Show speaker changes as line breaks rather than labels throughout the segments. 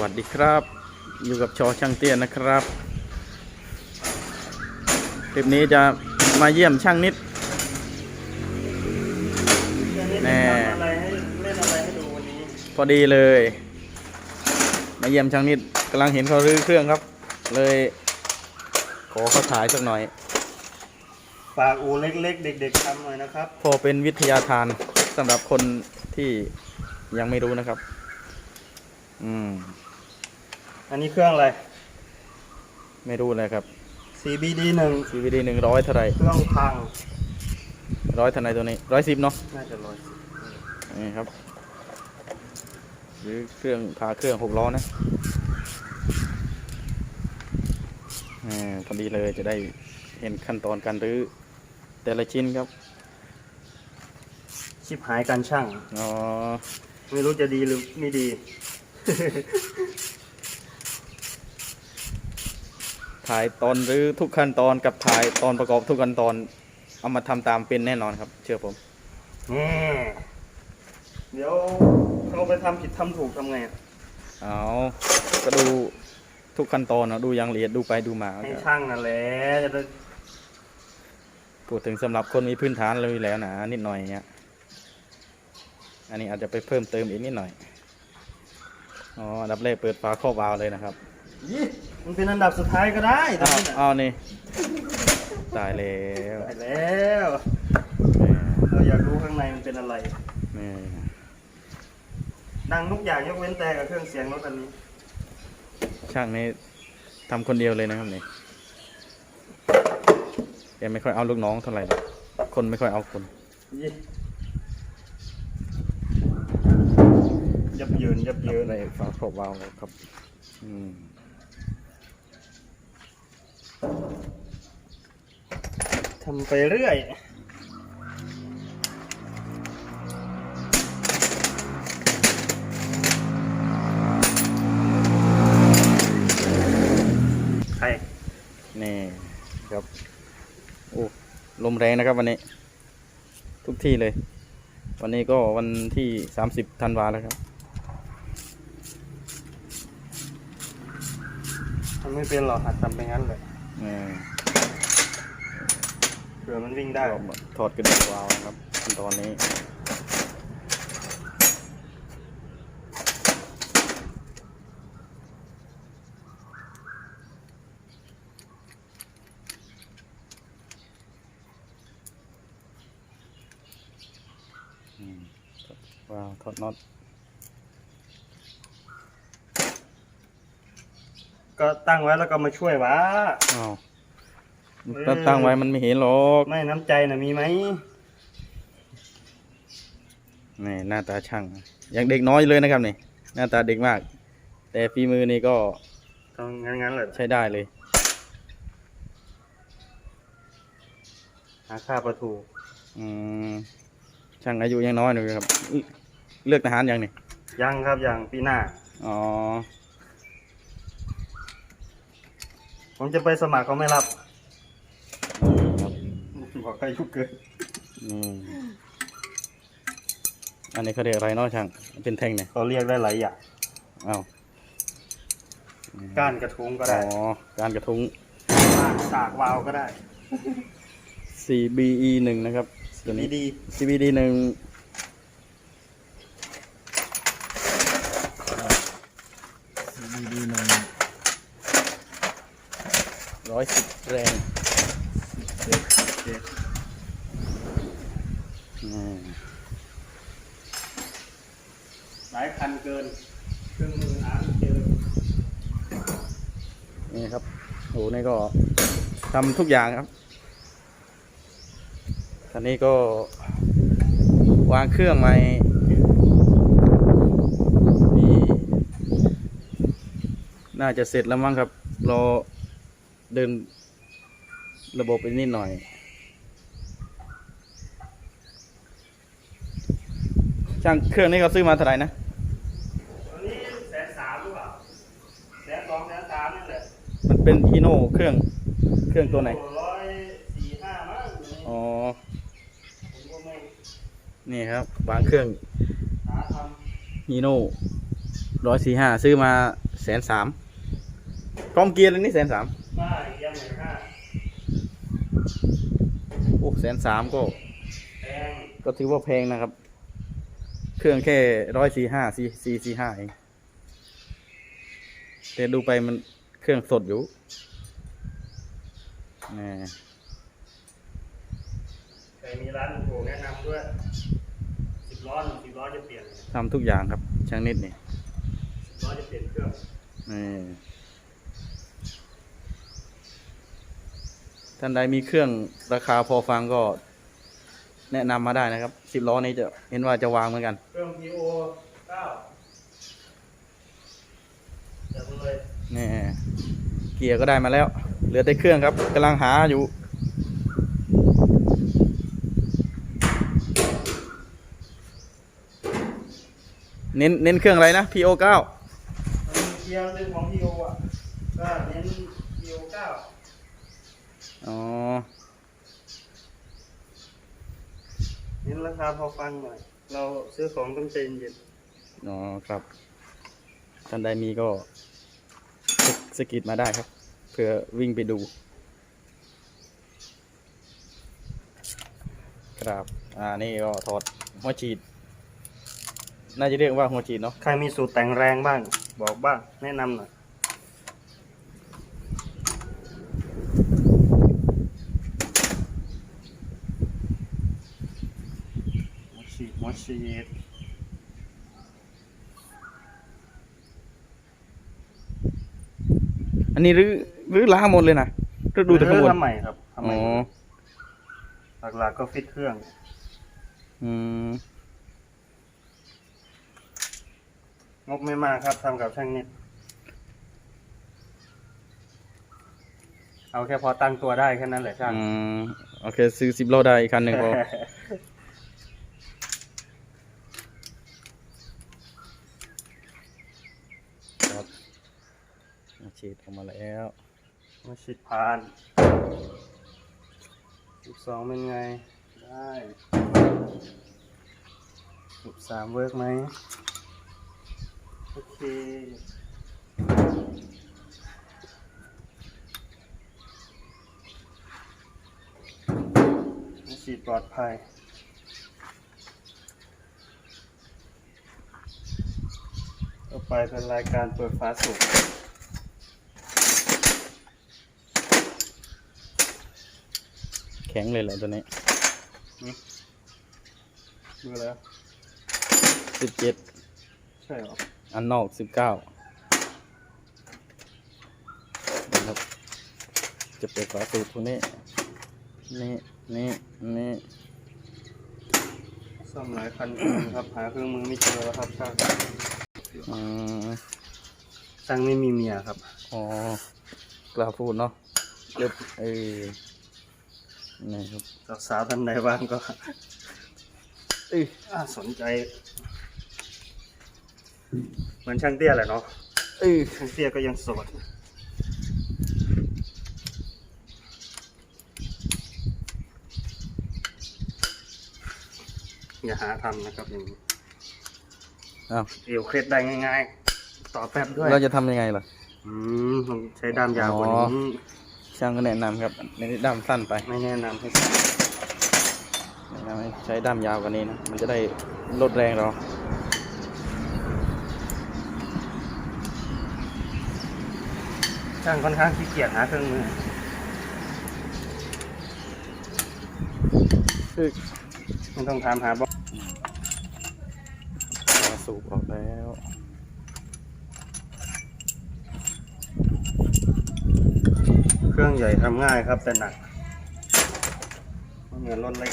วัสดีครับ อยู่กับชอช่างเตี้ยนะครับคลิปนี้จะมาเยี่ยมช่างนิดแน่
ทำอะไรให้เล่นอะไรให้ดูวันนี้
พอดีเลย มาเยี่ยมช่างนิดกำลังเห็นเขารื้อเครื่องครับ เลย ขอเขาถ่ายสักหน่อย
ฝากอูเล็กๆ เด็ก ๆทำหน่อยนะครับ
พอเป็นวิทยาทานสำหรับคนที่ยังไม่รู้นะครับ อืม
อันนี้เครื่องอะไร
ไม่รู้เลยครับ
CBD 1
CVD หนึ่งร้อยเท่าไหร
เครื่องพัง
ร้อยเท่าไหรตัวนี้ร้อยสิบเนาะ
น่าจะร้อยสิบ
นี่ครับ หรือเครื่องพาเครื่องหกล้อนะอ่าพอดีเลยจะได้เห็นขั้นตอนการรื้อแต่ละชิ้นครับ
ชิบหายการช่าง
อ๋อ
ไม่รู้จะดีหรือไม่ดี
ถ่ายตอนรื้อทุกขั้นตอนกับถ่ายตอนประกอบทุกขั้นตอน เอามาทำตามเป็นแน่นอนครับ เชื่อผม
นี่เดี๋ยวเขาไปทำผิดทำถูกทำไงอะ
เอาก็ดูทุกขั้นตอนเนาะดูอย่างละเอียดดูไปดูมา
ให้
ก็
ช่างนั่นแหละจะได้
พูดถึงสำหรับคนมีพื้นฐานเลยแล้วนะนิดหน่อยเนี้ยอันนี้อาจจะไปเพิ่มเติมอีกนิดหน่อยอ๋ออันดับแรกเปิดฝาครอบวาล์วเลยนะครับ
ยี่มันเป็นอันดับสุดท้ายก็ได้ตอน
อ้าว
นี้น่ะ
อ้าวนี่ตายแล้ว
ได้แล้วเราอยากรู้ข้างในมันเป็นอะไร
นี่
ดังทุกอย่างยกเว้นแต่กับเครื่องเสียงรถอันนี้
ช่างนี้ทำคนเดียวเลยนะครับนี่แกไม่ค่อยเอาลูกน้องเท่าไหร่หรอกคนไม่ค่อยเอาคน
ยี่ยับเยินยับเยิน
ได้ฝาครอบวาล์วแล้วครับ อืม
ทำไปเรื่อยใคร
นี่ครับ โอ้ ลมแรงนะครับวันนี้ ทุกที่เลย วันนี้ก็วันที่สามสิบธันวาแล้วครับ
ทำไม่เป็นหรอกหัดทำไปงั้นเลย
อืม
เผื่อมันวิ่งได้
ก็ถอดกระดูกวาวครับขั้นตอนนี้อืมวาวถอดน็อต
ก็ตั้งไว้แล้วก็มาช่วยวะ
อ้าว
เออ
ถ้าตั้งไว้มันไม่เห็นหรอก
ไม่น้ำใจนะมีไหม
นี่หน้าตาช่างยังเด็กน้อยเลยนะครับนี่หน้าตาเด็กมาก แต่ฝีมือนี่ก็
ต้องงั้นงั้นๆเลย
ใช้ได้เลย
หาค่าประตู
อืมช่างอายุยังน้อยอยู่ครับเลืเลือกทหารยังนี่
ยังครับยังปีหน้า
อ๋อ
ผมจะไปสมัครเขาไม่รับ
ครับ
บอกอายุเกิน
นี่อันนี้เขาเรียกอะไรเนาะช่างเป็นแท่งเนี่ย
เขาเรียกได้หลายอย่าง
อ้าว
ก้านกระทุงก็
อ๋
ได้
อการกระทุ้ง
สากสากวาวก็ได้
CBE หนึ่งนะครับตัวนี้
ดี
CBD หนึ่ง CBD หนึ่งร้อยสิบแรง
ๆเด็กเด็ก
อืม
หลายคันเกิน เครื่องมือหาไม่เจอ
นี่ครับโหนี่ก็ ทำทุกอย่างครับคันนี้ก็วางเครื่องใหม่นี่น่าจะเสร็จแล้วมั้งครับ รอเดินระบบอีกนิดหน่อย ช่างเครื่องนี้เขาซื้อมาเท่าไหร่นะ
ตัวนี้แสนสามหรือเปล่าแสนสองแสนสามนั่นแหละ
มันเป็นฮีโน่เครื่องเค รื่องตัวไหน
ร้อยสี่ห้ามั้ง
อ๋อ
ผมก็ไม่
นี่ครับวางเครื่อง
หาท
ฮีโน่ร้อยสี่ห้าซื้อมาแสนสามกล้องเกียร์เลยนี่แสนสาม
ห้าเยี่ยมเลยห้า
โอ้แสนสามก็
แพง
ก็ถือว่าแพงนะครับ เครื่องแค่ร้อยสี่ห้าสี่สี่สี่ห้าเองแต่ดูไปมันเครื่องสดอยู่ แหม
ใครมีร้านถูกแนะนำด้วยสิบล้อหนึ่งสิบล้อจะเปลี่ยน
ทำทุกอย่างครับช่างนิดนี่
สิบล้อจะเปลี่ยนเครื่อง
นี่ท่านใดมีเครื่องราคาพอฟังก็ แนะนำมาได้นะครับสิบล้อนี้จะเห็นว่าจะวางเหมือนกัน
เครื่อง PO เก้าจับเลย
นี่เกียร์ก็ได้มาแล้ว เหลือแต่เครื่องครับกำลังหาอยู่ เน้นเน้นเครื่องอะไรนะ PO 9
มันมีเกียร์เป็นของ PO อะก็เน้น PO เก้า
อ๋อ
เน้นราคาพอฟังหน่อยเราซื้อของต้องใจเย็น
อ๋อครับท่านใดมีก็สกสกิดมาได้ครับ เพื่อวิ่งไปดูครับ อ่า นี่ก็ถอดหัวฉีด น่าจะเรียกว่าหัวฉีดเนาะ
ใครมีสูตรแต่งแรงบ้าง บอกบ้าง แนะนำหน่อย หัวฉีด หัวฉีด
อันนี้รื้อ รื้อล้างหมดเลยนะรื้อดูแต่ข้างบน
ทำใหม่ครับทำให
อ๋
ม่
อ
หลักๆก็ฟิตเครื่อง
อืม
งบไม่มากครับทำกับช่างนิด เอาแค่พอตั้งตัวได้แค่นั้นแหละช่าง
อืมโอเค ซื้อสิบโลได้อีกคันหนึ่งพอ ครับหัวฉีดออกมาแล้ว
มาฉีดผ่านสิบสองเป็นไง ได้สิบสามเวิร์กไหม โอเคมาฉีดปลอดภัยต่อไปเป็นรายการเปิดฟ้าสูง
ข็งเลยแหละตัวนี้
ดูแล้ว
สิบเจ็ด
ใช่เหรอ
อันนอกสิบเก้านะครับจะเปิดฝาสูบตรงนี้ นี่ นี่ นี่
ซ่อมหลายคันครับ หาเครื่องมือไม่เจอแล้วครับช่าง
อืม
ช่างไม่มีเมียครับ
อ๋อกล้าพูดเนาะเรียบเออ นี่ครับ
สาวๆท่านใดบ้างก็
เอ้ย
อ่าสนใจ เหมือนช่างเตี้ยแหละเนาะ
เอ้ย
ช่างเตี้ยก็ยังโสดอย่าหาทำนะครับอย่างนี้
อ้าว
เอวเคล็ดได้ง่ายๆ ต่อแป๊บด้วย
เราจะทำยังไงล่ะ
อืมต้องใช้ด้ามยาวกว่านี้
อ๋อ ช่างก็แนะนำครับในนี้ด้ามสั้นไป
ไม่แนะนำให้
แนะนำให้ใช้ด้ามยาวกว่านี้นะมันจะได้ลดแรงเรา
ช่างค่อนข้างขี้เกียจหาเครื่องมือ
เอ้ย
ไม่ต้องถามหาบล็อก
ฝาสูบออกแล้ว
เครื่องใหญ่ทำง่ายครับ แต่หนักไม่เหมือนรถเล็ก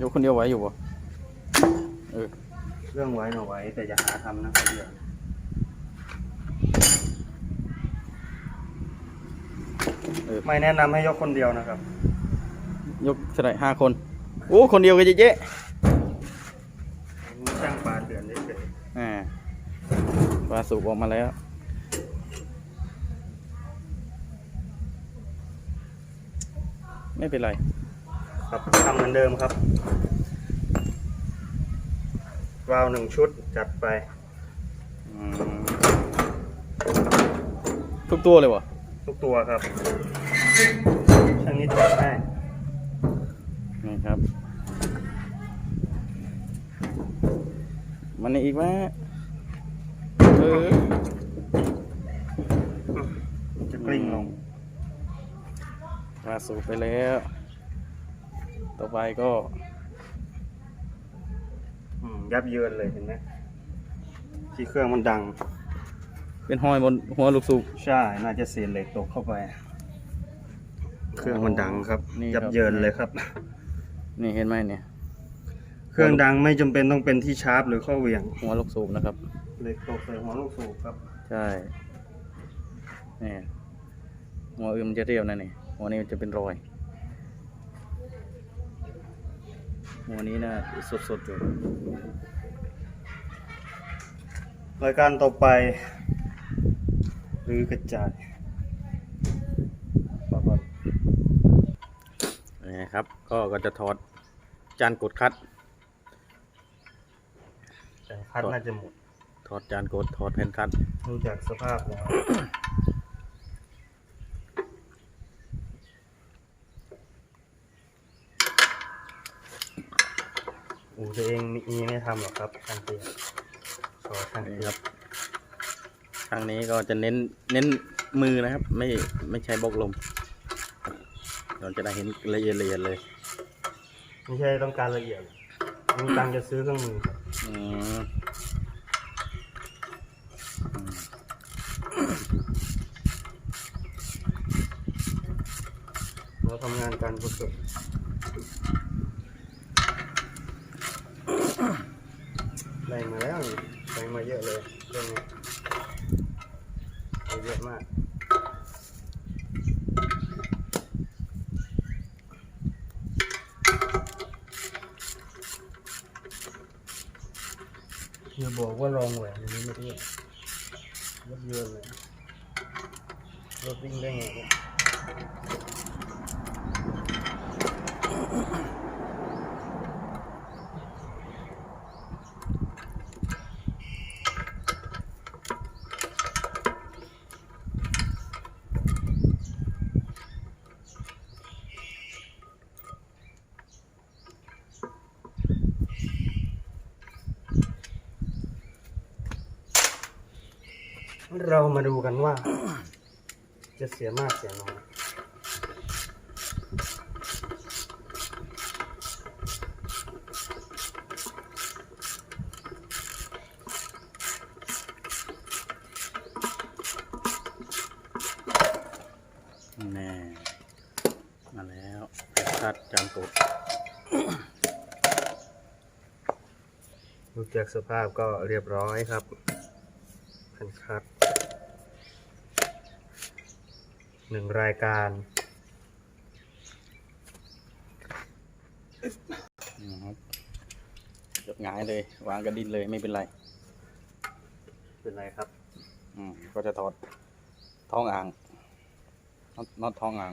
ยกคนเดียวไหวอยู่ปะเออ
เครื่องไว้หน่อไว้ แต่อย่าหาทำนะครับเดี๋ยว
เออ
ไม่แนะนำให้ยกคนเดียวนะครับ
ยกเท่าไหร่ห้าคน โอ้ คนเดียวก็เจ๊ะ
ช่างปาดเดือนเฉย
ๆอ่าป ลาสูบออกมาแล้ว
ๆ
ไม่เป็นไร
ครับทำเหมือนเดิมครับ วาล์วหนึ่งชุดจัดไป
อืมทุกตัวเลยวะ
ทุกตัวครับช่างนี้ถอดให้
นี่ครับ มันนี่อีกไหมเออ
จะกลิ้งลง
มาสูบไปแล้ว ต่อไปก็
อืมยับเยินเลยเห็นไหมที่เครื่องมันดัง
เป็นห้อยบนหัวลูกสูบ
ใช่ น่าจะเศษเหล็กตกเข้าไป เครื่องมันดังครับ
นี่
ยั
ครับบ
เยินเลยครับ
นี่เห็นไหมเนี่ย
เครื่องดังไม่จำเป็นต้องเป็นที่ชาร์ปหรือข้อเหวี่ยง
หัวลูกสูบนะครับ
เหล็กตกใส่หัวลูกสูบครับ
ใช่นี่หัวอื่นมันจะเรียวนะนี่หัวนี้มันจะเป็นรอยหัวนี้นะสดๆอยู่
รายการต่อไปหรือกระจาย
นี่นะครับ ก็ก็จะถอดจานกดคัด
แต่คัดน่าจะหมด
ถอดจานกดถอดแผ่นคัด
ดูจากสภาพแล้วอูตัวเองมีไม่ทำหรอกครับทางเตียขอทาง
นี่
เตี
ค
ย
รับทางนี้ก็จะเน้นเน้นมือนะครับ ไม่ไม่ใช้บล็อกลมเราจะได้เห็นละเอียดละเอียดเลย
ไม่ใช่ต้องการละเอียดมีตังค์จะซื้อเครื่องมือครับ
อืมอืม
เราทำงาน การกุศลได้มาแล้วนี่ได้มาเยอะเลยเรื่องนี้เยอะมากอย่าบอกว่าลองแหวนอันนี้ไม่ได้รถเยอะเลยรถวิ่งได้ไง เรามาดูกันว่า จะเสียมากเสียน้อย
แน่มาแล้วแผ่นคัดจานกด
ดูจา กสภาพก็เรียบร้อยครับแผ่นคัดหนึ่งรายการ
นะครับยกหงายเลย วางกระดินเลยไม่เป็นไร
เป็นไรครับ
อืม ก็จะถอดท้องอ่างน็อตน็อตท้องอ่าง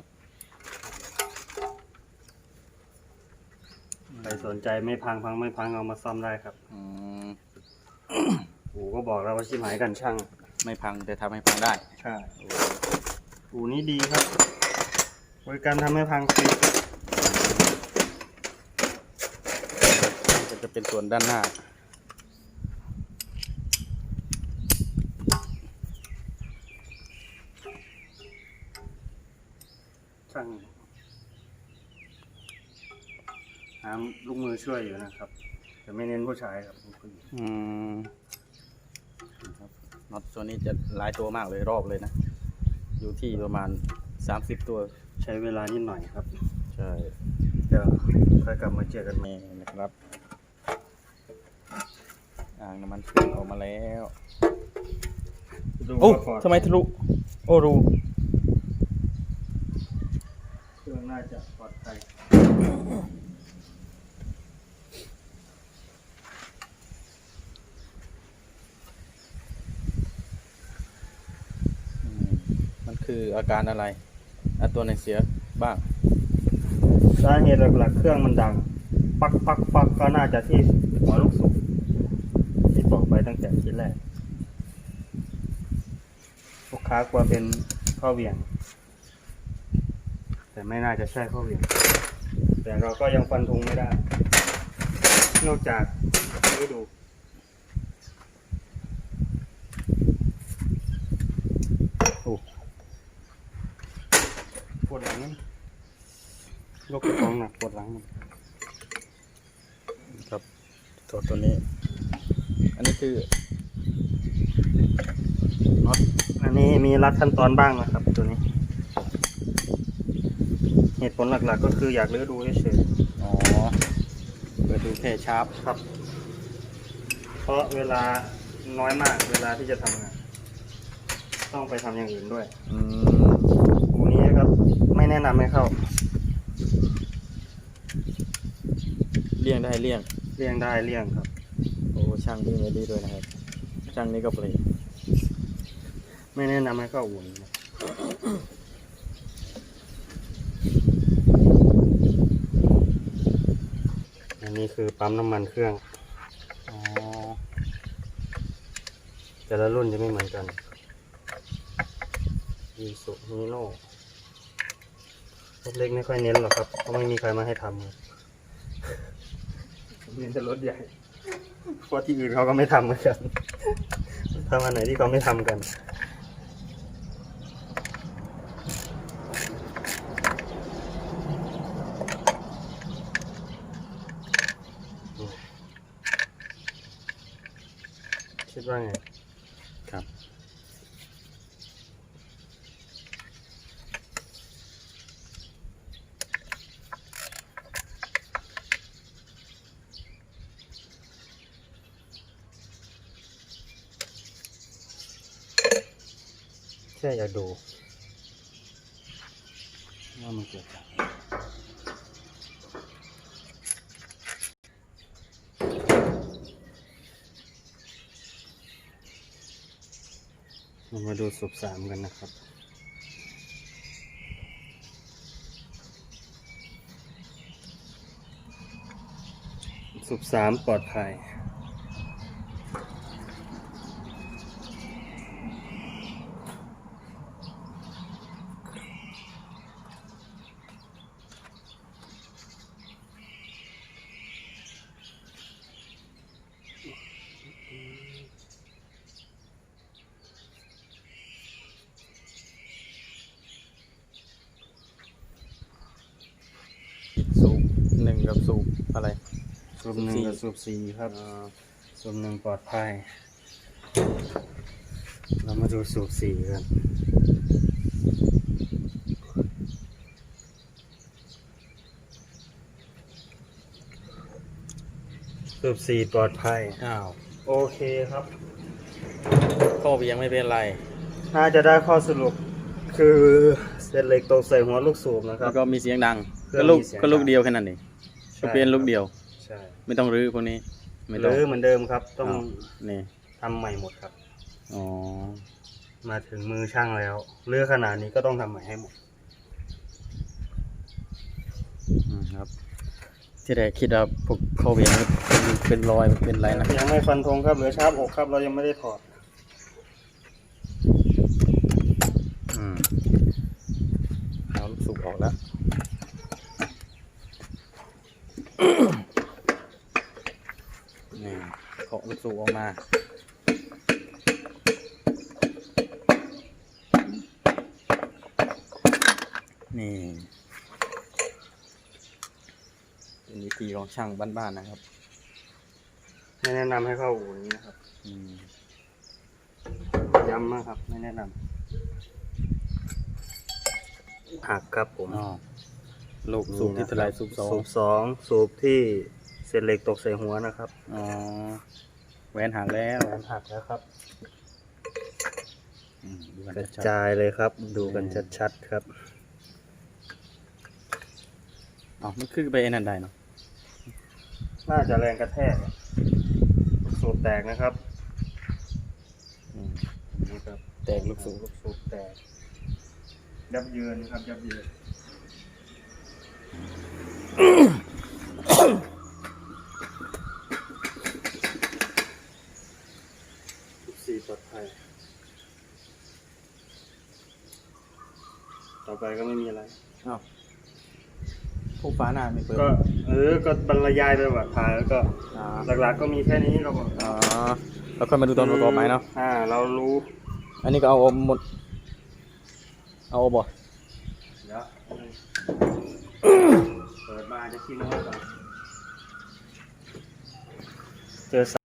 ใครสนใจไม่พังพังไม่พังเอามาซ่อมได้ครับ
อืม
อูก็บอกแล้วว่าชิมหายกันช่าง
ไม่พังแต่ทำให้พังได้
ใช่อูนี้ดีครับบริการทำให้พังฟรี
ก็จะเป็นส่วนด้านหน้า
ช่าง หาลูกมือช่วยอยู่นะครับ แต่ไม่เน้นผู้ชายครับผู้หญิง
อืมครับน็อตตัวนี้จะหลายตัวมากเลยรอบเลยนะ อยู่ที่ประมาณสามสิบตัว
ใช้เวลานิดหน่อยครับ
ใช่
เดี๋ยวค่อยกลับมาเจอกันใหม่
นี่นะครับ อ่างน้ำมันเครื่องออกมาแล้ว
ดู
โอ้
ว่าพอ
ทำไมทะลุโอ้รู
เครื่องน่าจะปลอดภัย
อืมมัน คืออาการอะไรอะตัวไหนเสียบ้าง
สาเหตุหลักๆเครื่องมันดัง ปักปักปักก็น่าจะที่หัวลูกสูบที่บอกไปตั้งแต่ทีแรกลูกค้ากลัวเป็นข้อเหวี่ยง แต่ไม่น่าจะใช่ข้อเหวี่ยง แต่เราก็ยังฟันธงไม่ได้ นอกจากให้ดู
โอ้
ปวด หลังมันยกกระป๋องหนักปวดหลังมัน
ครับตัวตัวนี้ อันนี้คือน็อต
อันนี้มีรัดขั้นตอนบ้างนะครับ ตัวนี้ เหตุผลหลักๆ ก็คืออยากรื้อดูเฉย
อ๋อเปิดดูแค่ชาร์ป
ๆครับ เพราะเวลาน้อยมากเวลาที่จะทำงาน ต้องไปทำอย่างอื่นด้วย
อืม
อูนี้นะครับ ไม่ แนะนำให้เข้า
เลี่ยงได้เลี่ยง
เลี่ยงได้เลี่ยงครับ
โอ้ช่างวิ่งไว้ดีด้วยนะครับ ช่างนี้ก็เปลย
ไม่แนะนำให้เข้าอูนี้นะอันนี้คือปั๊มน้ำมันเครื่อง
อ๋อ
แต่ละรุ่นจะไม่เหมือนกันยีสุฮีโน่รถ เล็กไม่ค่อยเน้นหรอกครับเพราะไม่มีใครมาให้ทำครับเน้นแต่รถใหญ่เพราะที่อื่นเขาก็ไม่ทำเหมือนกันทำอันไหนที่เขาไม่ทำกันคิดว่าไง
ครับ
แค่อยากดูว่ามันเกิดจากเรามาดูสูบสามกันนะครับสูบสามปลอดภัย
สูบหนึ่งกับสูบอะไร
สูบหนึ่งกับสูบสี่ครับสูบหนึ่งปลอดภัย เรามาดูสูบสี่กันสูบสี่ปลอดภัย
อ้าว
โอเคครับ
ข้อเวียงไม่เป็นไร
น่าจะได้ข้อสรุปคือเส้นเหล็กตกใส่หัวลูกสูบนะครั
แล้
บ
วก็มีเสียงดัง
เครื่
ก็
อง
ลูก
มีเสียง
ก็ลูก
ดัง
เดียวแค่นั้นเอง
ใช่
ก็เปลี่ยนลูกเดียว
ใช่
ไม่ต้องรื้อพวกนี้ ไม่
ห
ต้อง
รือเหมือนเดิมครับ ต้องา
ว นี่
ทำใหม่หมดครับ
อ๋อ
มาถึงมือช่างแล้วเลือกขนาดนี้ก็ต้องทำใหม่ให้หมด
อืมครับ ที่แรกคิดว่าพวกข้อเวียงเป็นเป็นรอยเป็นอะไรนะ
ยังไม่ฟันธงครับเหลือชาร์ปอกครับ เรายังไม่ได้ถอด
อืมเอาลูกสูบออกแล้ว นี่เคาะลูกสูบออกมานี่เป็นวิธีของช่างบ้านๆนะครับ
ไม่แนะนำให้เข้าอู่นี้นะครับ
อืม
ย้ำนะครับ ไม่แนะนำหักครับผม
อ๋อ ลูกสูบที่เทลายสูบสอง
สูบสองสูบที่เศษเหล็กตกใส่หัวนะครับ
อ๋อแหวนหักแล้ว
แหวนหักแล้วครับ
อืมดูกัน
กระ
ชัด
จายเลยครับ ดูกันชัดๆครับ
ๆอ๋อมันคือไปไอ้นั่นได้เนาะ
น่าจะแรงกระแทกสูบแตกนะครับ
อืม
นี่ครับ
แตกลูกสูบ
ลูกสูบแตกยับเยินครับยับเยิน สี่ปลอดภัย ต่อ ไปก็ไม่มีอะไร
อ้าวพวกฟ้าหน้าไม่เปิด
ก็ เออ ก็บรรยายไปว่าถ่ายแล้วก็
อ่า
หลักๆก็มีแค่นี้เราบอก
อ๋อแล้วค่อยมาดูตอนประกอบไหมเนาะ
อ่า เรารู้
อันนี้ก็เอาอมหมด เอาอมบ่
เดี๋ยวเปิดมาจะขี้โม้ก่อนเจอ